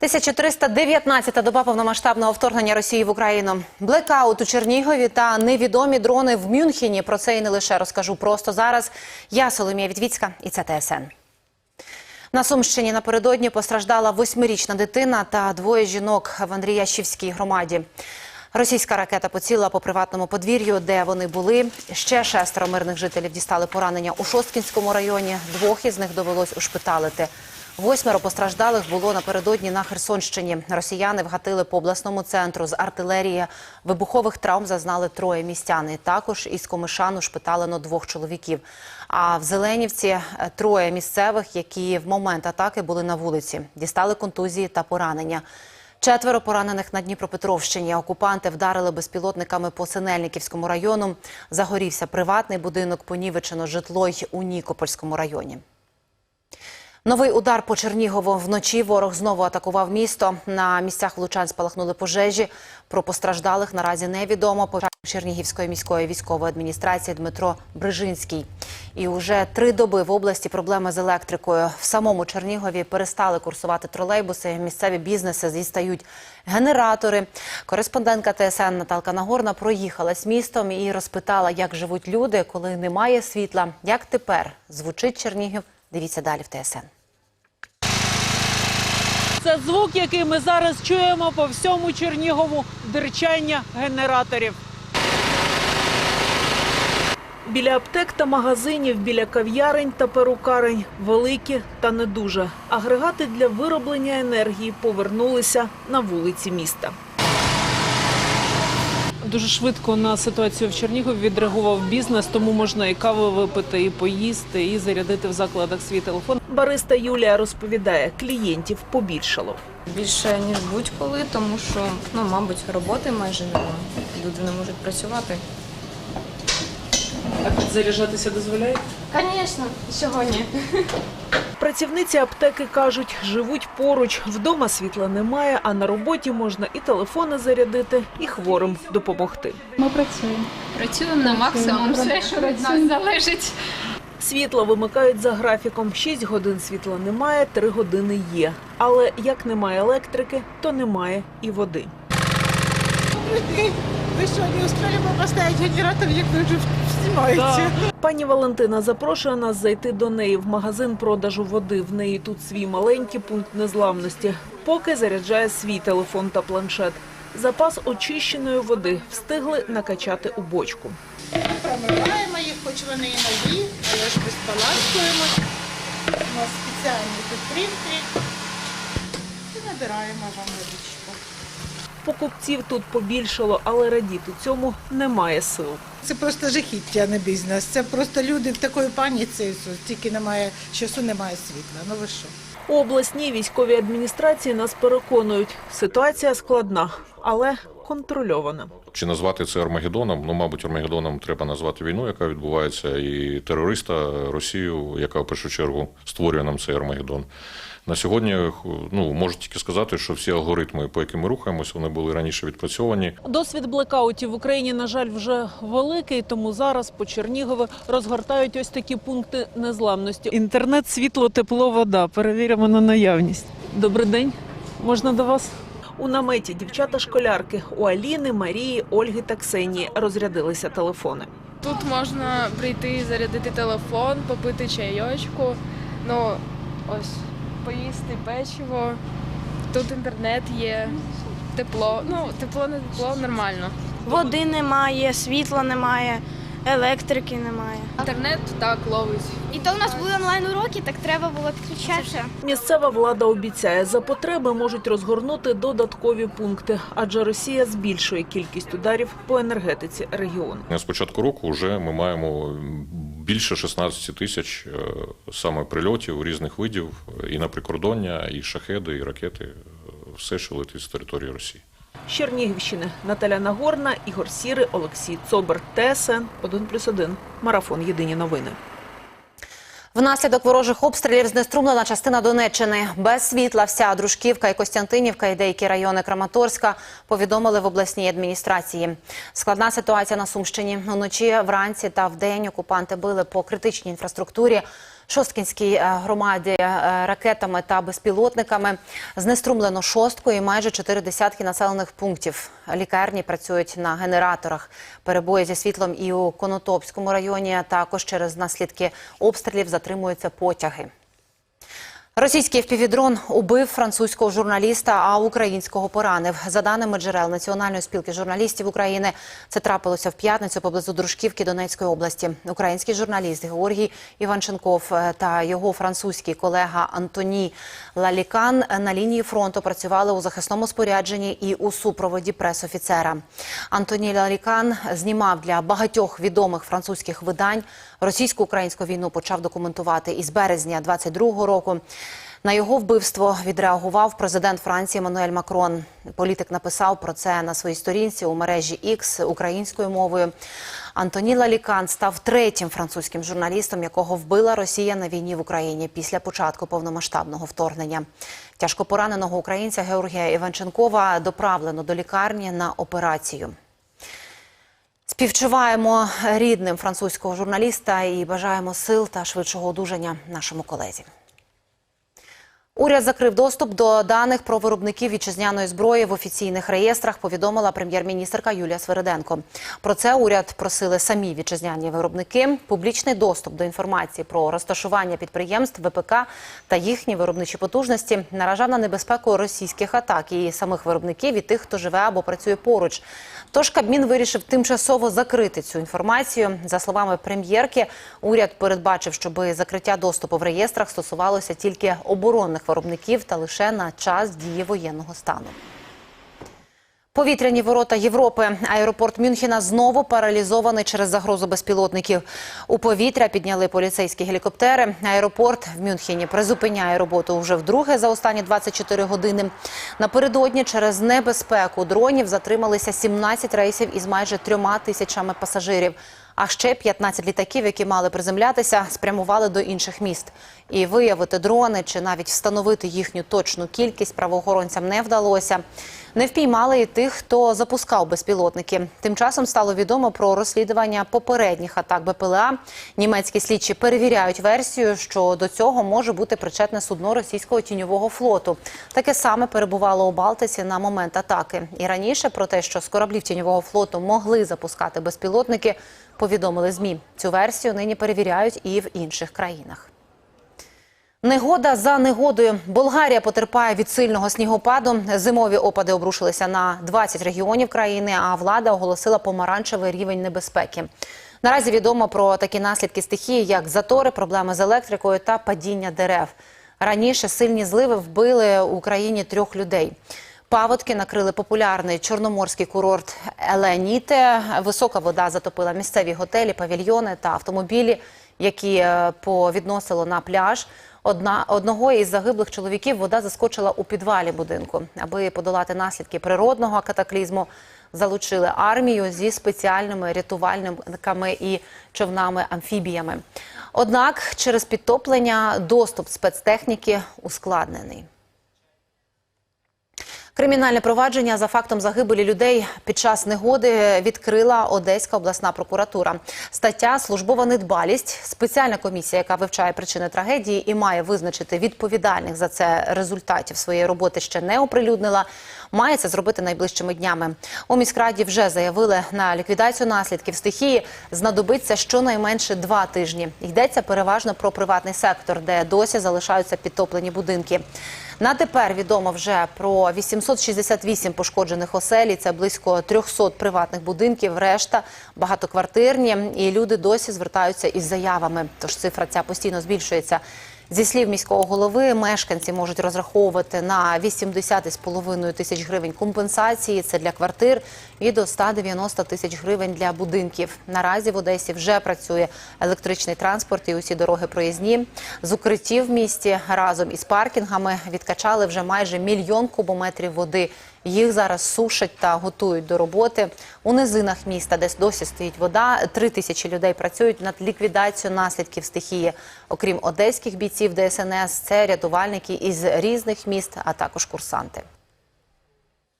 1319-та доба повномасштабного вторгнення Росії в Україну. Блекаут у Чернігові та невідомі дрони в Мюнхені. Про це і не лише розкажу просто зараз. Я Соломія Вітвіцька і це ТСН. На Сумщині напередодні постраждала восьмирічна дитина та двоє жінок в Андріящівській громаді. Російська ракета поцілила по приватному подвір'ю, де вони були. Ще шестеро мирних жителів дістали поранення у Шосткінському районі. Двох із них довелось ушпиталити. Восьмеро постраждалих було напередодні на Херсонщині. Росіяни вгатили по обласному центру з артилерії. Вибухових травм зазнали троє містяни. Також із Комишану шпиталено двох чоловіків. А в Зеленівці е, троє місцевих, які в момент атаки були на вулиці, дістали контузії та поранення. Четверо поранених на Дніпропетровщині. Окупанти вдарили безпілотниками по Синельниківському району. Загорівся приватний будинок, понівечено житло й у Нікопольському районі. Новий удар по Чернігову. Вночі ворог знову атакував місто. На місцях влучань спалахнули пожежі. Про постраждалих наразі невідомо. Почальник Чернігівської міської військової адміністрації Дмитро Брижинський. І уже три доби в області проблеми з електрикою. В самому Чернігові перестали курсувати тролейбуси. Місцеві бізнеси зістають генератори. Кореспондентка ТСН Наталка Нагорна проїхалась містом і розпитала, як живуть люди, коли немає світла. Як тепер звучить Чернігів? Дивіться далі в ТСН. Це звук, який ми зараз чуємо по всьому Чернігову дирчання генераторів. Біля аптек та магазинів, біля кав'ярень та перукарень великі та не дуже. Агрегати для вироблення енергії повернулися на вулиці міста. Дуже швидко на ситуацію в Чернігові відреагував бізнес, тому можна і каву випити, і поїсти, і зарядити в закладах свій телефон. Бариста Юлія розповідає, клієнтів побільшало. Більше ніж будь-коли, тому що ну, мабуть, роботи майже немає. Люди не можуть працювати. А заряджатися дозволяє? Звісно, сьогодні. Працівниці аптеки кажуть, живуть поруч, вдома світла немає, а на роботі можна і телефони зарядити, і хворим допомогти. Ми працюємо. Працюємо на максимум, все, що від нас залежить. Світло вимикають за графіком. 6 годин світла немає, 3 години є. Але як немає електрики, то немає і води. Вы что, не успели бы генератор, як ви вже знімаєте? Пані Валентина запрошує нас зайти до неї в магазин продажу води. В неї тут свій маленький пункт незламності. Поки заряджає свій телефон та планшет. Запас очищеної води встигли накачати у бочку. Промиваємо їх, хоч вони і нові, але ж безполаскуємо. У нас спеціальні тут принтери. І набираємо вам водичку. Покупців тут побільшало, але радіти цьому немає сил. Це просто жахіття, не бізнес. Це просто люди в такої паніці, тільки немає часу, немає світла. Ну ви що? У обласній військовій адміністрації нас переконують, ситуація складна, але контрольована. Чи назвати це Армагеддоном? Ну, мабуть, Армагеддоном треба назвати війну, яка відбувається, і терориста Росію, яка в першу чергу створює нам цей Армагеддон. На сьогодні ну можу тільки сказати, що всі алгоритми, по яким ми рухаємося, вони були раніше відпрацьовані. Досвід блекаутів в Україні, на жаль, вже великий, тому зараз по Чернігові розгортають ось такі пункти незламності. Інтернет, світло, тепло, вода. Перевіримо на наявність. Добрий день. Можна до вас? У наметі дівчата-школярки у Аліни, Марії, Ольги та Ксенії розрядилися телефони. Тут можна прийти, зарядити телефон, попити чайочку. Ну, ось, поїсти печиво. Тут інтернет є, тепло. Ну, тепло не тепло, нормально. Води немає, світла немає, електрики немає. Інтернет так ловить. І то у нас були онлайн уроки, так треба було підключатися. Місцева влада обіцяє, за потреби можуть розгорнути додаткові пункти, адже Росія збільшує кількість ударів по енергетиці регіону. З початку року вже ми маємо більше 16 тисяч е, саме прильотів різних видів, і на прикордоння, і шахеди, і ракети, е, все, що летить з території Росії. Чернігівщини Наталя Нагорна, Ігор Сіри, Олексій Цобер, ТСН 1+,1. Марафон. Єдині новини. Внаслідок ворожих обстрілів знеструмлена частина Донеччини. Без світла вся Дружківка і Костянтинівка і деякі райони Краматорська повідомили в обласній адміністрації. Складна ситуація на Сумщині. Уночі, вранці та вдень окупанти били по критичній інфраструктурі. Шосткінській е, громаді е, ракетами та безпілотниками знеструмлено шостку і майже чотири десятки населених пунктів. Лікарні працюють на генераторах. Перебої зі світлом і у Конотопському районі. а Також через наслідки обстрілів затримуються потяги. Російський впівдрон убив французького журналіста, а українського поранив. За даними джерел Національної спілки журналістів України, це трапилося в п'ятницю поблизу Дружківки Донецької області. Український журналіст Георгій Іванченков е, та його французький колега Антоні Лалікан на лінії фронту працювали у захисному спорядженні і у супроводі пресофіцера. Антоні Лалікан знімав для багатьох відомих французьких видань. Російсько-українську війну почав документувати із березня 22-го року. На його вбивство відреагував президент Франції Еммануель Макрон. Політик написав про це на своїй сторінці у мережі X українською мовою. Антоні Лалікан став третім французьким журналістом, якого вбила Росія на війні в Україні після початку повномасштабного вторгнення. Тяжко пораненого українця Георгія Іванченкова доправлено до лікарні на операцію. Співчуваємо рідним французького журналіста і бажаємо сил та швидшого одужання нашому колезі. Уряд закрив доступ до даних про виробників вітчизняної зброї в офіційних реєстрах. Повідомила прем'єр-міністрка Юлія Свириденко. Про це уряд просили самі вітчизняні виробники. Публічний доступ до інформації про розташування підприємств ВПК та їхні виробничі потужності наражав на небезпеку російських атак і самих виробників і тих, хто живе або працює поруч. Тож Кабмін вирішив тимчасово закрити цю інформацію. За словами прем'єрки, уряд передбачив, щоб закриття доступу в реєстрах стосувалося тільки оборонних виробників та лише на час дії воєнного стану. Повітряні ворота Європи. Аеропорт Мюнхена знову паралізований через загрозу безпілотників. У повітря підняли поліцейські гелікоптери. Аеропорт в Мюнхені призупиняє роботу вже вдруге за останні 24 години. Напередодні через небезпеку дронів затрималися 17 рейсів із майже трьома тисячами пасажирів. А ще 15 літаків, які мали приземлятися, спрямували до інших міст. І виявити дрони чи навіть встановити їхню точну кількість правоохоронцям не вдалося. Не впіймали і тих, хто запускав безпілотники. Тим часом стало відомо про розслідування попередніх атак БПЛА. Німецькі слідчі перевіряють версію, що до цього може бути причетне судно російського тіньового флоту. Таке саме перебувало у Балтиці на момент атаки. І раніше про те, що з кораблів тіньового флоту могли запускати безпілотники, повідомили змі. Цю версію нині перевіряють і в інших країнах. Негода за негодою. Болгарія потерпає від сильного снігопаду. Зимові опади обрушилися на 20 регіонів країни, а влада оголосила помаранчевий рівень небезпеки. Наразі відомо про такі наслідки стихії, як затори, проблеми з електрикою та падіння дерев. Раніше сильні зливи вбили у Україні трьох людей. Паводки накрили популярний чорноморський курорт Еленіте. Висока вода затопила місцеві готелі, павільйони та автомобілі, які е, повідносило на пляж. Одна одного із загиблих чоловіків вода заскочила у підвалі будинку. Аби подолати наслідки природного катаклізму, залучили армію зі спеціальними рятувальниками і човнами-амфібіями. Однак через підтоплення доступ спецтехніки ускладнений. Кримінальне провадження за фактом загибелі людей під час негоди відкрила Одеська обласна прокуратура. Стаття Службова недбалість. Спеціальна комісія, яка вивчає причини трагедії і має визначити відповідальних за це результатів своєї роботи, ще не оприлюднила. Має це зробити найближчими днями. У міськраді вже заявили на ліквідацію наслідків стихії. Знадобиться щонайменше два тижні. Йдеться переважно про приватний сектор, де досі залишаються підтоплені будинки. На тепер відомо вже про 868 пошкоджених оселі. Це близько 300 приватних будинків. Решта багатоквартирні, і люди досі звертаються із заявами. Тож цифра ця постійно збільшується. Зі слів міського голови, мешканці можуть розраховувати на 80,5 тисяч гривень компенсації. Це для квартир і до 190 тисяч гривень для будинків. Наразі в Одесі вже працює електричний транспорт і усі дороги проїзні. З укриттів в місті разом із паркінгами відкачали вже майже мільйон кубометрів води. Їх зараз сушать та готують до роботи. У низинах міста, де досі стоїть вода, три тисячі людей працюють над ліквідацією наслідків стихії. Окрім одеських бійців ДСНС, це рятувальники із різних міст, а також курсанти.